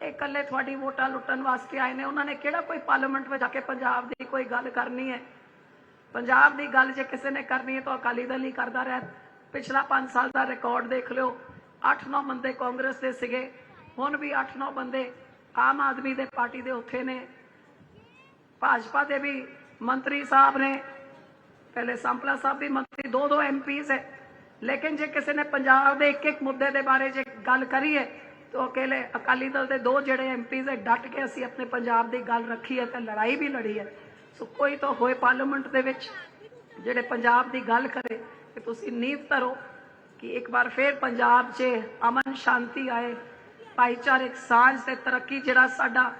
ਇਹ ਇਕੱਲੇ ਤੁਹਾਡੀ ਵੋਟਾਂ ਲੁੱਟਣ ਵਾਸਤੇ ਆਏ ਨੇ। ਉਹਨਾਂ ਨੇ ਕਿਹੜਾ ਕੋਈ ਪਾਰਲੀਮੈਂਟ ਵਿੱਚ ਜਾ ਕੇ ਪੰਜਾਬ ਦੀ ਕੋਈ ਗੱਲ ਕਰਨੀ ਹੈ? ਪੰਜਾਬ ਦੀ ਗੱਲ ਜੇ ਕਿਸੇ ਨੇ ਕਰਨੀ ਹੈ ਤਾਂ ਅਕਾਲੀ ਦਲ ਹੀ ਕਰਦਾ ਰਿਹਾ। ਪਿਛਲਾ 5 ਸਾਲ ਦਾ ਰਿਕਾਰਡ ਦੇਖ ਲਿਓ। 8-9 ਬੰਦੇ ਕਾਂਗਰਸ ਦੇ ਸੀਗੇ। ਹੁਣ ਵੀ 8-9 ਬੰਦੇ ਆਮ ਆਦਮੀ ਦੇ ਪਾਰਟੀ ਦੇ ਉੱਥੇ ਨੇ। ਭਾਜਪਾ ਦੇ ਵੀ ਮੰਤਰੀ ਸਾਹਿਬ ਨੇ। ਪਹਿਲੇ ਸੰਪਲਾ ਸਾਹਿਬ ਵੀ ਮੰਤਰੀ ਦੋ ਦੋ ਐਮਪੀਸ ਹੈ ਲੇਕਿਨ ਜੇ ਕਿਸੇ ਨੇ ਪੰਜਾਬ ਦੇ ਇੱਕ ਇੱਕ ਮੁੱਦੇ ਦੇ ਬਾਰੇ ਜੇ ਗੱਲ ਕਰੀਏ ਤਾਂ ਅਕੇਲੇ ਅਕਾਲੀ ਦਲ ਦੇ ਦੋ ਜਿਹੜੇ ਐਮਪੀਸ ਹੈ ਡਟ ਕੇ ਅਸੀਂ ਆਪਣੇ ਪੰਜਾਬ ਦੀ ਗੱਲ ਰੱਖੀ ਹੈ ਤੇ ਲੜਾਈ ਵੀ ਲੜੀ ਹੈ ਸੋ ਕੋਈ ਤਾਂ ਹੋਏ ਪਾਰਲੀਮੈਂਟ ਦੇ ਵਿੱਚ ਜਿਹੜੇ ਪੰਜਾਬ ਦੀ ਗੱਲ ਕਰੇ ਕਿ ਤੁਸੀਂ ਨੀਂਹ ਧਰੋ ਕਿ ਇੱਕ ਵਾਰ ਫੇਰ ਪੰਜਾਬ 'ਚ ਅਮਨ ਸ਼ਾਂਤੀ ਆਏ ਭਾਈਚਾਰਕ ਸਾਂਝ ਤੇ ਤਰੱਕੀ ਜਿਹੜਾ ਸਾਡਾ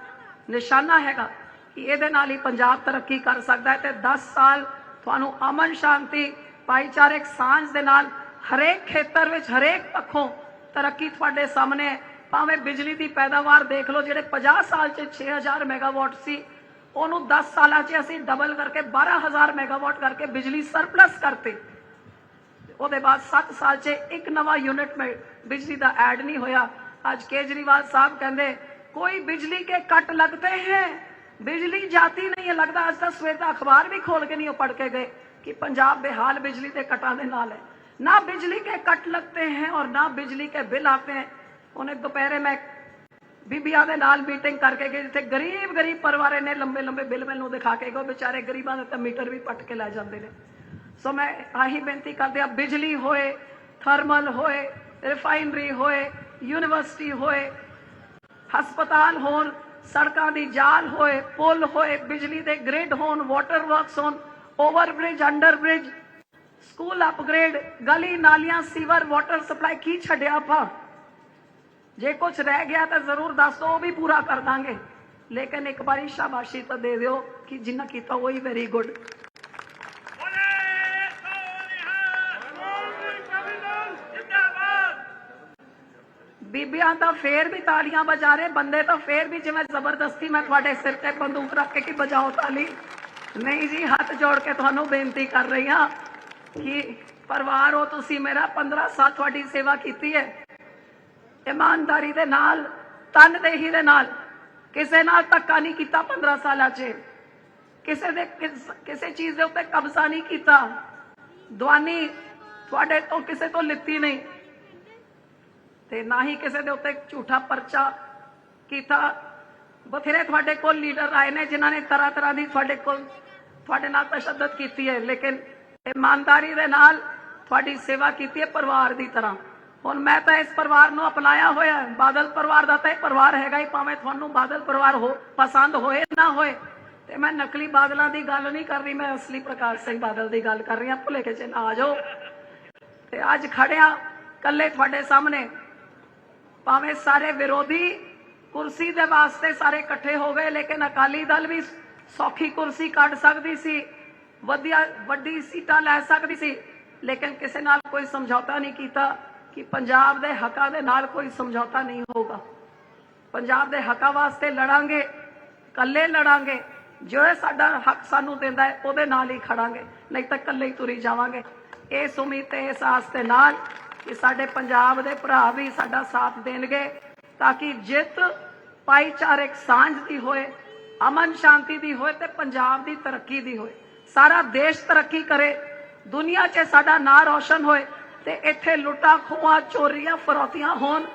ਨਿਸ਼ਾਨਾ ਹੈਗਾ ਕਿ ਇਹਦੇ ਨਾਲ ਹੀ ਪੰਜਾਬ ਤਰੱਕੀ ਕਰ ਸਕਦਾ ਹੈ ਤੇ 10 ਸਾਲ ਤੁਹਾਨੂੰ ਅਮਨ ਸ਼ਾਂਤੀ, ਭਾਈਚਾਰਕ ਸਾਂਝ ਦੇ ਨਾਲ ਹਰੇਕ ਖੇਤਰ ਵਿੱਚ, ਹਰੇਕ ਪੱਖੋਂ ਤਰੱਕੀ ਤੁਹਾਡੇ ਸਾਹਮਣੇ ਭਾਵੇਂ ਬਿਜਲੀ ਦੀ ਪੈਦਾਵਾਰ ਦੇਖ ਲਓ, ਜਿਹੜੇ 50 ਸਾਲ 'ਚ 6000 ਮੈਗਾਵਾਟ ਸੀ, ਉਹਨੂੰ 10 ਸਾਲਾਂ 'ਚ ਅਸੀਂ ਡਬਲ ਕਰਕੇ 12000 ਮੈਗਾਵਾਟ ਕਰਕੇ ਬਿਜਲੀ ਸਰਪਲਸ ਕਰਤੀ। ਉਹਦੇ ਬਾਅਦ 7 ਸਾਲ 'ਚ ਇੱਕ ਨਵਾਂ ਯੂਨਿਟ ਬਿਜਲੀ ਦਾ ਐਡ ਨਹੀਂ ਹੋਇਆ। ਅੱਜ ਕੇਜਰੀਵਾਲ ਸਾਹਿਬ ਕਹਿੰਦੇ, ਕੋਈ ਬਿਜਲੀ ਕੇ ਕੱਟ ਲੱਗਦੇ ਹੈ? बिजली जाती नहीं है लगता आज तक सवेर का अखबार भी खोल के नहीं वो पढ़ के गए कि पंजाब बेहाल बिजली के कटा दे नाल है ना बिजली के कट लगते हैं और ना बिजली के बिल आते हैं उन्हें दोपहरे में ਬੀਬੀਆਂ ਦੇ ਨਾਲ ਮੀਟਿੰਗ ਕਰਕੇ ਗਏ ਜਿੱਥੇ ਗਰੀਬ ਗਰੀਬ ਪਰਿਵਾਰਾਂ ਨੇ ਲੰਬੇ ਲੰਬੇ ਬਿੱਲ ਮੈਨੂੰ ਦਿਖਾ ਕੇ ਗਏ ਵਿਚਾਰੇ ਗਰੀਬਾਂ ਦੇ ਤਾਂ ਮੀਟਰ ਵੀ ਪੱਟ ਕੇ ਲੈ ਜਾਂਦੇ ਨੇ ਸੋ ਮੈਂ ਆਹੀ ਬੇਨਤੀ ਕਰਦੇ ਆ ਬਿਜਲੀ ਹੋਏ ਥਰਮਲ ਹੋਏ ਰਿਫਾਈਨਰੀ ਹੋਏ ਯੂਨੀਵਰਸਿਟੀ ਹੋਏ ਹਸਪਤਾਲ ਹੋਣ ਸੜਕਾਂ ਦੀ ਜਾਲ ਹੋਏ, ਪੁਲ ਹੋਏ, ਬਿਜਲੀ ਦੇ ਗ੍ਰਿਡ ਹੋਣ ਵਾਟਰ ਵਰਕਸ ਹੋਣ over bridge under bridge school upgrade ਗਲੀ ਨਾਲੀਆਂ ਸੀਵਰ ਵਾਟਰ ਸਪਲਾਈ ਕੀ ਛੱਡਿਆ ਆਪਾਂ? ਜੇ ਕੁਝ ਰਹਿ ਗਿਆ ਤਾਂ ਜ਼ਰੂਰ ਦੱਸ ਦਿਓ, ਉਹ ਵੀ ਪੂਰਾ ਕਰ ਦਾਂਗੇ। ਲੇਕਿਨ ਇੱਕ ਵਾਰੀ ਸ਼ਾਬਾਸ਼ੀ ਤਾਂ ਦੇ ਦਿਓ ਕਿ ਜਿੰਨਾ ਕੀਤਾ, ਉਹ ਹੀ ਵੈਰੀ ਗੁੱਡ ਬੀਬੀਆਂ ਤਾਂ ਫੇਰ ਵੀ ਤਾਲੀਆਂ ਵਜਾ ਰਹੇ, ਬੰਦੇ ਤਾਂ ਫੇਰ ਵੀ ਜਿਵੇਂ ਜ਼ਬਰਦਸਤੀ ਮੈਂ ਤੁਹਾਡੇ ਸਿਰ ਤੇ ਬੰਦੂਕ ਰੱਖ ਕੇ ਕਿ ਵਜਾਓ ਤਾਲੀ। ਨਹੀਂ ਜੀ, ਹੱਥ ਜੋੜ ਕੇ ਤੁਹਾਨੂੰ ਬੇਨਤੀ ਕਰ ਰਹੀ ਹਾਂ ਕਿ ਪਰਿਵਾਰ ਹੋ, ਤੁਸੀਂ ਮੇਰਾ 15 ਸਾਲ ਤੁਹਾਡੀ ਸੇਵਾ ਕੀਤੀ ਹੈ। ਇਮਾਨਦਾਰੀ ਦੇ ਨਾਲ, ਤਨਦੇਹੀ ਦੇ ਨਾਲ, ਕਿਸੇ ਨਾਲ ਧੱਕਾ ਨਹੀਂ ਕੀਤਾ 15 ਸਾਲਾਂ 'ਚ। ਕਿਸੇ ਦੇ ਕਿਸੇ ਚੀਜ਼ ਦੇ ਉੱਤੇ ਕਬਜ਼ਾ ਨਹੀਂ ਕੀਤਾ। ਦਵਾਨੀ ਤੁਹਾਡੇ ਤੋਂ ਕਿਸੇ ਤੋਂ ਲਿੱਤੀ ਨਹੀਂ। ਤੇ ਨਾ ਹੀ ਕਿਸੇ ਦੇ ਉੱਤੇ ਝੂਠਾ ਪਰਚਾ ਕੀਤਾ। ਬਥੇਰੇ ਤੁਹਾਡੇ ਕੋਲ ਲੀਡਰ ਆਏ ਨੇ, ਜਿਨ੍ਹਾਂ ਨੇ ਤਰ੍ਹਾਂ ਤਰ੍ਹਾਂ ਦੀ ਤੁਹਾਡੇ ਕੋਲ ਤੁਹਾਡੇ ਨਾਲ ਤਸ਼ੱਦਦ ਕੀਤੀ ਹੈ। ਲੇਕਿਨ ਇਮਾਨਦਾਰੀ ਦੇ ਨਾਲ ਤੁਹਾਡੀ ਸੇਵਾ ਕੀਤੀ ਹੈ ਪਰਿਵਾਰ ਦੀ ਤਰ੍ਹਾਂ। ਹੁਣ ਮੈਂ ਤਾਂ ਇਸ ਪਰਿਵਾਰ ਨੂੰ ਅਪਣਾਇਆ ਹੋਇਆ ਬਾਦਲ ਪਰਿਵਾਰ ਦਾ ਤਾਂ ਇਹ ਪਰਿਵਾਰ ਹੈਗਾ ਹੀ, ਭਾਵੇਂ ਤੁਹਾਨੂੰ ਬਾਦਲ ਪਰਿਵਾਰ ਹੋ ਪਸੰਦ ਹੋਏ ਨਾ ਹੋਏ। ਤੇ ਮੈਂ ਨਕਲੀ ਬਾਦਲਾਂ ਦੀ ਗੱਲ ਨਹੀਂ ਕਰ ਰਹੀ, ਮੈਂ ਅਸਲੀ ਪ੍ਰਕਾਸ਼ ਸਿੰਘ ਬਾਦਲ ਦੀ ਗੱਲ ਕਰ ਰਹੀ ਹਾਂ। ਭੁਲੇਖੇ ਚ ਨਾ ਆ ਜਾਓ। ਤੇ ਅੱਜ ਖੜਿਆ ਕੱਲੇ ਤੁਹਾਡੇ ਸਾਹਮਣੇ। ਭਾਵੇਂ ਸਾਰੇ ਵਿਰੋਧੀ ਕੁਰਸੀ ਦੇ ਵਾਸਤੇ ਸਾਰੇ ਇਕੱਠੇ ਹੋ ਗਏ ਲੇਕਿਨ ਅਕਾਲੀ ਦਲ ਵੀ ਸੌਖੀ ਕੁਰਸੀ ਕੱਢ ਸਕਦੀ ਸੀ, ਵਧੀਆ ਵੱਡੀ ਸੀਟਾਂ ਲੈ ਸਕਦੀ ਸੀ, ਲੇਕਿਨ ਕਿਸੇ ਨਾਲ ਕੋਈ ਸਮਝੌਤਾ ਨਹੀਂ ਕੀਤਾ ਕਿ ਪੰਜਾਬ ਦੇ ਹੱਕਾਂ ਦੇ ਨਾਲ ਕੋਈ ਸਮਝੌਤਾ ਨਹੀਂ ਹੋਗਾ ਪੰਜਾਬ ਦੇ ਹੱਕਾਂ ਵਾਸਤੇ ਲੜਾਂਗੇ ਕੱਲੇ ਲੜਾਂਗੇ, ਜੋ ਸਾਡਾ ਹੱਕ ਸਾਨੂੰ ਦਿੰਦਾ ਹੈ, ਉਹਦੇ ਨਾਲ ਹੀ ਖੜਾਂਗੇ, ਨਹੀਂ ਤਾਂ ਕੱਲੇ ਹੀ ਤੁਰੀ ਜਾਵਾਂਗੇ। ਇਸ ਉਮੀਦ ਤੇ, ਇਸ ਆਸ ਦੇ ਨਾਲ ਕਿ ਸਾਡੇ ਪੰਜਾਬ ਦੇ ਭਰਾ ਵੀ ਸਾਡਾ ਸਾਥ ਦੇਣਗੇ ਤਾਂ ਕਿ ਜਿੱਤ ਭਾਈਚਾਰਕ ਸਾਂਝ ਦੀ ਹੋਏ, ਅਮਨ ਸ਼ਾਂਤੀ ਦੀ ਹੋਏ ਤੇ ਪੰਜਾਬ ਦੀ ਤਰੱਕੀ ਦੀ ਹੋਏ। ਸਾਰਾ ਦੇਸ਼ ਤਰੱਕੀ ਕਰੇ, ਦੁਨੀਆ 'ਚ ਸਾਡਾ ਨਾਂ ਰੌਸ਼ਨ ਹੋਏ ਤੇ ਇੱਥੇ ਲੁੱਟਾਂ, ਖੋਹਾਂ, ਚੋਰੀਆਂ, ਫਰੋਤੀਆਂ ਹੋਣ,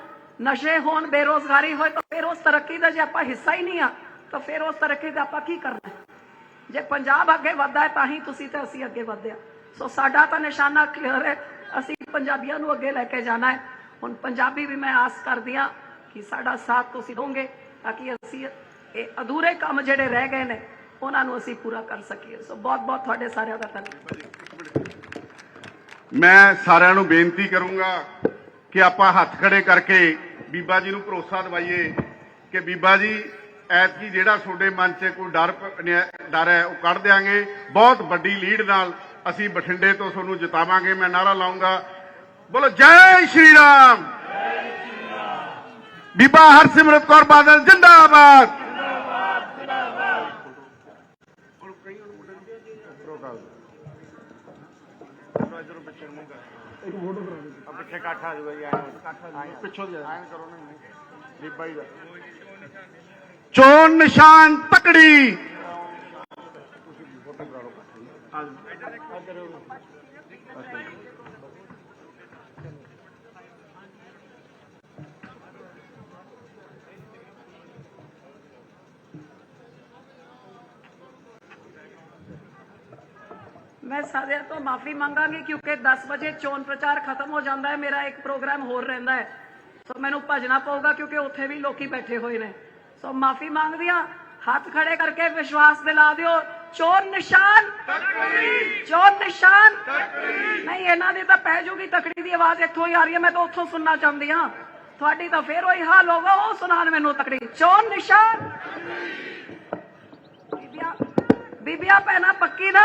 ਨਸ਼ੇ ਹੋਣ, ਬੇਰੋਜ਼ਗਾਰੀ ਹੋਏ ਤਾਂ ਫਿਰ ਉਸ ਤਰੱਕੀ ਦਾ ਜੇ ਆਪਾਂ ਹਿੱਸਾ ਹੀ ਨਹੀਂ ਆ, ਤਾਂ ਫਿਰ ਉਸ ਤਰੱਕੀ ਦਾ ਆਪਾਂ ਕੀ ਕਰਨਾ? ਜੇ ਪੰਜਾਬ ਅੱਗੇ ਵੱਧਦਾ ਹੈ ਤਾਂ ਹੀ ਤੁਸੀਂ ਤੇ ਅਸੀਂ ਅੱਗੇ ਵਧਦੇ ਆ ਸੋ ਸਾਡਾ ਤਾਂ ਨਿਸ਼ਾਨਾ ਕਲੀਅਰ ਹੈ ਪੰਜਾਬੀਆਂ ਨੂੰ ਅੱਗੇ ਲੈ ਕੇ ਜਾਣਾ ਹੈ। ਹੁਣ ਪੰਜਾਬੀ ਵੀ ਮੈਂ ਆਸ ਕਰਦੀ ਹਾਂ ਕਿ ਸਾਡਾ ਸਾਥ ਤੁਸੀਂ ਦੋਗੇ ਤਾਂ ਕਿ ਅਸੀਂ ਇਹ ਅਧੂਰੇ ਕੰਮ ਜਿਹੜੇ ਰਹਿ ਗਏ ਨੇ, ਉਹਨਾਂ ਨੂੰ ਅਸੀਂ ਪੂਰਾ ਕਰ ਸਕੀਏ। ਸੋ ਬਹੁਤ ਬਹੁਤ ਤੁਹਾਡੇ ਸਾਰਿਆਂ ਦਾ ਧੰਨਵਾਦ। ਮੈਂ ਸਾਰਿਆਂ ਨੂੰ ਬੇਨਤੀ ਕਰੂੰਗਾ ਕਿ ਆਪਾਂ ਹੱਥ ਖੜੇ ਕਰਕੇ ਬੀਬਾ ਜੀ ਨੂੰ ਭਰੋਸਾ ਦਿਵਾਈਏ ਕਿ ਬੀਬਾ ਜੀ, ਐਤਕੀ ਜਿਹੜਾ ਤੁਹਾਡੇ ਮਨ 'ਚ ਕੋਈ ਡਰ ਡਰ ਹੈ, ਉਹ ਕੱਢ ਦਿਆਂਗੇ। ਬਹੁਤ ਵੱਡੀ ਲੀਡ ਨਾਲ ਅਸੀਂ ਬਠਿੰਡੇ ਤੋਂ ਤੁਹਾਨੂੰ ਜਿਤਾਵਾਂਗੇ। ਮੈਂ ਨਾਰਾ ਲਾਉਂਗਾ ਬੋਲੋ ਜੈ ਸ਼੍ਰੀ ਰਾਮ। ਬੀਬਾ ਹਰਸਿਮਰਤ ਕੌਰ ਬਾਦਲ, ਜਿੰਦਾਬਾਦ। ਪਿੱਛੇ ਇਕੱਠ ਆ ਜੀ ਐਂ ਪਿੱਛੋਂ ਦੀ ਐਂ ਕਰੋ ਨਾ ਬੀਬਾ ਹੀ ਦਾ ਚੋਣ ਨਿਸ਼ਾਨ ਤਕੜੀ। ਮੈਂ ਸਾਰਿਆਂ ਤੋਂ ਮਾਫੀ ਮੰਗਾਂਗੀ ਕਿਉਂਕਿ 10 ਵਜੇ ਚੋਣ ਪ੍ਰਚਾਰ ਖਤਮ ਹੋ ਜਾਂਦਾ ਹੈ, ਮੇਰਾ ਇੱਕ ਪ੍ਰੋਗਰਾਮ ਹੋਰ ਰਹਿੰਦਾ ਹੈ। ਸੋ ਮੈਨੂੰ ਭੱਜਣਾ ਪਊਗਾ ਕਿਉਂਕਿ ਉੱਥੇ ਵੀ ਲੋਕੀ ਬੈਠੇ ਹੋਏ ਨੇ। ਸੋ ਮਾਫੀ ਮੰਗਦੀ ਹਾਂ, ਹੱਥ ਖੜੇ ਕਰਕੇ ਵਿਸ਼ਵਾਸ ਦਿਲਾ ਦਿਓ। ਚੋਣ ਨਿਸ਼ਾਨ! ਚੋਣ ਨਿਸ਼ਾਨ! ਨਹੀਂ, ਇਹਨਾਂ ਦੀ ਤਾਂ ਪੈ ਜੂਗੀ ਤਕੜੀ ਦੀ ਆਵਾਜ਼, ਇੱਥੋਂ ਹੀ ਆ ਰਹੀ ਹੈ, ਮੈਂ ਤਾਂ ਉੱਥੋਂ ਸੁਣਨਾ ਚਾਹੁੰਦੀ ਹਾਂ। ਤੁਹਾਡੀ ਤਾਂ ਫੇਰ ਉਹੀ ਹਾਲ ਹੋਗਾ ਉਹ ਸੁਣਾਣ ਮੈਨੂੰ ਤਕੜੀ। ਚੋਣ ਨਿਸ਼ਾਨ! ਬੀਬੀਆਂ ਬੀਬੀਆਂ ਪੈਣਾ ਪੱਕੀ ਨਾ?